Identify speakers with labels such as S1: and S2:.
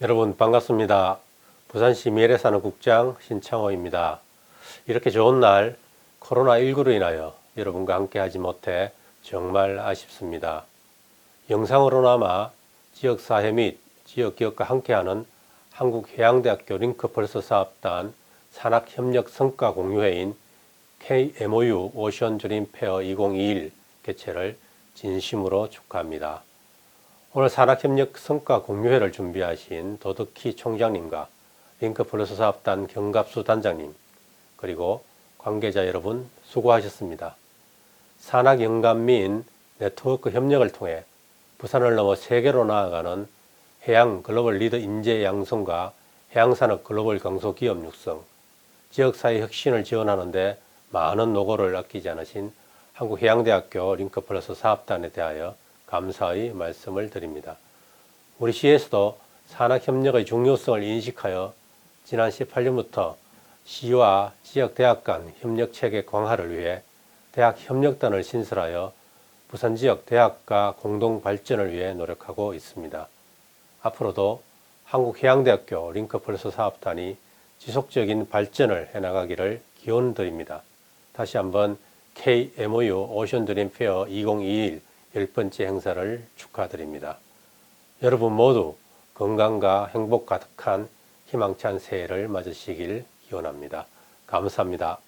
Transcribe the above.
S1: 여러분 반갑습니다. 부산시 미래산업국장 신창호입니다. 이렇게 좋은 날 코로나19로 인하여 여러분과 함께 하지 못해 정말 아쉽습니다. 영상으로나마 지역사회 및 지역기업과 함께하는 한국해양대학교 링크펄스 사업단 산학협력 성과 공유회인 KMOU 오션 드림 페어 2021 개최를 진심으로 축하합니다. 오늘 산학협력 성과 공유회를 준비하신 도덕희 총장님과 링크 플러스 사업단 경갑수 단장님 그리고 관계자 여러분 수고하셨습니다. 산학연감 민 네트워크 협력을 통해 부산을 넘어 세계로 나아가는 해양 글로벌 리더 인재 양성과 해양산업 글로벌 강소 기업 육성, 지역사회 혁신을 지원하는 데 많은 노고를 아끼지 않으신 한국해양대학교 링크플러스 사업단에 대하여 감사의 말씀을 드립니다. 우리 시에서도 산학협력의 중요성을 인식하여 지난 18년부터 시와 지역 대학 간 협력 체계 강화를 위해 대학 협력단을 신설하여 부산 지역 대학과 공동 발전을 위해 노력하고 있습니다. 앞으로도 한국해양대학교 링크플러스 사업단이 지속적인 발전을 해나가기를 기원 드립니다. 다시 한번 KMOU 오션 드림 페어 2021 열 번째 행사를 축하드립니다. 여러분 모두 건강과 행복 가득한 희망찬 새해를 맞으시길 기원합니다. 감사합니다.